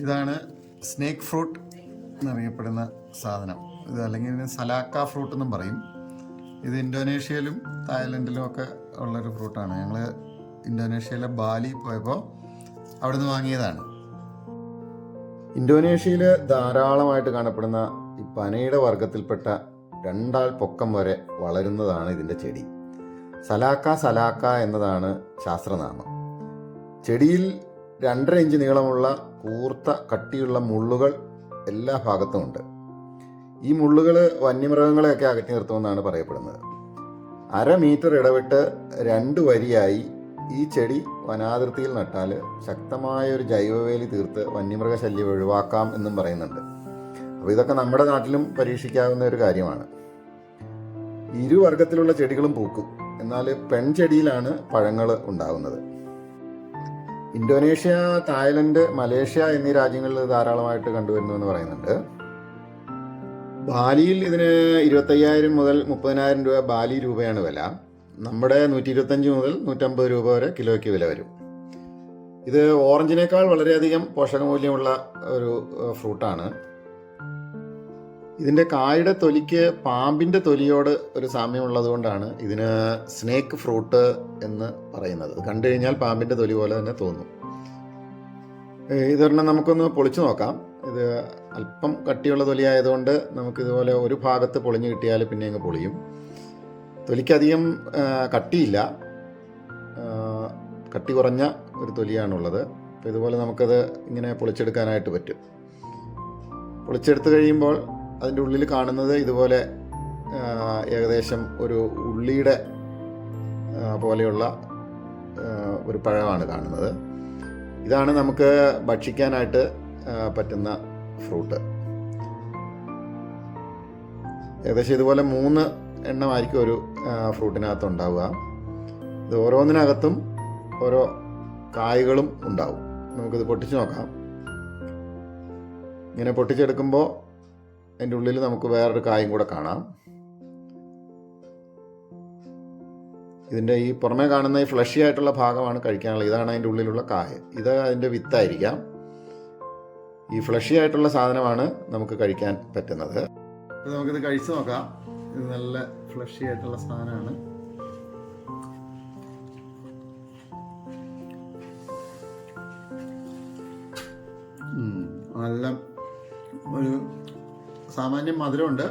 ഇതാണ് snake fruit എന്നറിയപ്പെടുന്ന സാധനം. ഇത് അല്ലെങ്കിൽ ഇതിന് സലാക്ക ഫ്രൂട്ട് എന്നും പറയും. ഇത് ഇന്തോനേഷ്യയിലും തായ്ലൻഡിലും ഒക്കെ ഉള്ളൊരു ഫ്രൂട്ടാണ് ഞങ്ങൾ ഇന്തോനേഷ്യയിലെ ബാലി പോയപ്പോൾ അവിടുന്ന് വാങ്ങിയതാണ്. ഇന്തോനേഷ്യയിൽ ധാരാളമായിട്ട് കാണപ്പെടുന്ന ഈ പനയുടെ വർഗത്തിൽപ്പെട്ട രണ്ടാൾ പൊക്കം വരെ വളരുന്നതാണ് ഇതിന്റെ ചെടി. സലാക്ക സലാക്ക എന്നതാണ് ശാസ്ത്രനാമം. ചെടിയിൽ രണ്ടര ഇഞ്ച് നീളമുള്ള കൂർത്ത കട്ടിയുള്ള മുള്ളുകൾ എല്ലാ ഭാഗത്തും ഉണ്ട്. ഈ മുള്ളുകൾ വന്യമൃഗങ്ങളെയൊക്കെ അകറ്റി നിർത്തുമെന്നാണ് പറയപ്പെടുന്നത്. അര മീറ്റർ ഇടവിട്ട് രണ്ട് വരിയായി ഈ ചെടി വനാതിർത്തിയിൽ നട്ടാൽ ശക്തമായ ഒരു ജൈവവേലി തീർത്ത് വന്യമൃഗശല്യം ഒഴിവാക്കാം എന്നും പറയുന്നുണ്ട്. അപ്പോൾ ഇതൊക്കെ നമ്മുടെ നാട്ടിലും പരീക്ഷിക്കാവുന്ന ഒരു കാര്യമാണ്. ഇരുവർഗത്തിലുള്ള ചെടികളും പൂക്കും. എന്നാൽ പെൺചെടിയിലാണ് പഴങ്ങൾ ഉണ്ടാകുന്നത് ഇന്തോനേഷ്യ തായ്ലൻഡ് മലേഷ്യ എന്നീ രാജ്യങ്ങളിൽ ധാരാളമായിട്ട് കണ്ടുവരുന്നു എന്ന് പറയുന്നുണ്ട്. ബാലിയിൽ ഇതിന് ഇരുപത്തയ്യായിരം മുതൽ മുപ്പതിനായിരം രൂപ ബാലി രൂപയാണ് വില. നമ്മുടെ നൂറ്റി ഇരുപത്തഞ്ച് മുതൽ നൂറ്റമ്പത് രൂപ വരെ കിലോയ്ക്ക് വില വരും. ഇത് ഓറഞ്ചിനേക്കാൾ വളരെയധികം പോഷകമൂല്യമുള്ള ഒരു ഫ്രൂട്ടാണ്. ഇതിന്റെ കായുടെ തൊലിക്ക് പാമ്പിന്റെ തൊലിയോട് ഒരു സാമ്യമുള്ളത് കൊണ്ടാണ് ഇതിന് സ്നേക്ക് ഫ്രൂട്ട് എന്ന് പറയുന്നത്. കണ്ടു കഴിഞ്ഞാൽ പാമ്പിന്റെ തൊലി പോലെ തന്നെ തോന്നും. ഇതൊരെണ്ണം നമുക്കൊന്ന് പൊളിച്ചു നോക്കാം. ഇത് അല്പം കട്ടിയുള്ള തൊലി ആയതുകൊണ്ട് നമുക്കിതുപോലെ ഒരു ഭാഗത്ത് പൊളിഞ്ഞു കിട്ടിയാൽ പിന്നെ അങ്ങ് പൊളിയും. തൊലിക്കധികം കട്ടിയില്ല. കട്ടി കുറഞ്ഞ ഒരു തൊലിയാണുള്ളത്. അപ്പോൾ ഇതുപോലെ നമുക്കത് ഇങ്ങനെ പൊളിച്ചെടുക്കാനായിട്ട് പറ്റും. പൊളിച്ചെടുത്ത് കഴിയുമ്പോൾ അതിന്റെ ഉള്ളിൽ കാണുന്നത് ഇതുപോലെ ഏകദേശം ഒരു ഉള്ളിയുടെ പോലെയുള്ള ഒരു പഴമാണ് കാണുന്നത്. ഇതാണ് നമുക്ക് ഭക്ഷിക്കാനായിട്ട് പറ്റുന്ന ഫ്രൂട്ട്. ഏകദേശം ഇതുപോലെ മൂന്ന് എണ്ണമായിരിക്കും ഒരു ഫ്രൂട്ടിനകത്ത് ഉണ്ടാവുക. ഇത് ഓരോന്നിനകത്തും ഓരോ കായ്കളും ഉണ്ടാവും. നമുക്കിത് പൊട്ടിച്ച് നോക്കാം. ഇങ്ങനെ പൊട്ടിച്ചെടുക്കുമ്പോൾ അതിന്റെ ഉള്ളിൽ നമുക്ക് വേറൊരു കായും കൂടെ കാണാം. ഇതിന്റെ ഈ പുറമേ കാണുന്ന ഈ ഫ്ലഷി ആയിട്ടുള്ള ഭാഗമാണ് കഴിക്കാനുള്ളത്. ഇതാണ് അതിന്റെ ഉള്ളിലുള്ള കായ. ഇത് അതിന്റെ വിത്തായിരിക്കാം. ഈ ഫ്ലഷി ആയിട്ടുള്ള സാധനമാണ് നമുക്ക് കഴിക്കാൻ പറ്റുന്നത്. അപ്പോൾ നമുക്കിത് കഴിച്ച് നോക്കാം. ഇത് നല്ല ഫ്ലഷി ആയിട്ടുള്ള സാധനമാണ്. നല്ല ഒരു സാമാന്യം മധുരമുണ്ട്.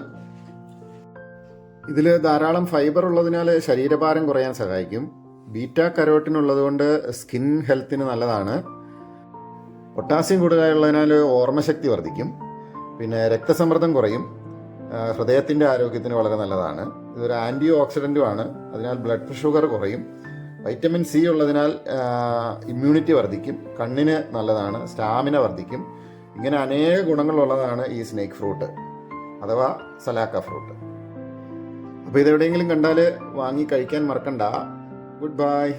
ഇതിൽ ധാരാളം ഫൈബർ ഉള്ളതിനാൽ ശരീരഭാരം കുറയാൻ സഹായിക്കും. ബീറ്റ കരോട്ടിൻ ഉള്ളതുകൊണ്ട് സ്കിൻ ഹെൽത്തിന് നല്ലതാണ്. പൊട്ടാസ്യം കൂടുതലുള്ളതിനാൽ ഓർമ്മശക്തി വർദ്ധിക്കും. പിന്നെ രക്തസമ്മർദ്ദം കുറയും. ഹൃദയത്തിന്റെ ആരോഗ്യത്തിന് വളരെ നല്ലതാണ്. ഇതൊരു ആന്റി ഓക്സിഡന്റുമാണ് അതിനാൽ ബ്ലഡ് ഷുഗർ കുറയും. വൈറ്റമിൻ സി ഉള്ളതിനാൽ ഇമ്മ്യൂണിറ്റി വർദ്ധിക്കും. കണ്ണിന് നല്ലതാണ്. സ്റ്റാമിന വർദ്ധിക്കും. ഇങ്ങനെ അനേക ഗുണങ്ങളുള്ളതാണ് ഈ സ്നേക്ക് ഫ്രൂട്ട്. അഥവാ സലാക്ക ഫ്രൂട്ട്. അപ്പോൾ ഇതെവിടെയെങ്കിലും കണ്ടാൽ വാങ്ങി കഴിക്കാൻ മറക്കണ്ട. Good bye.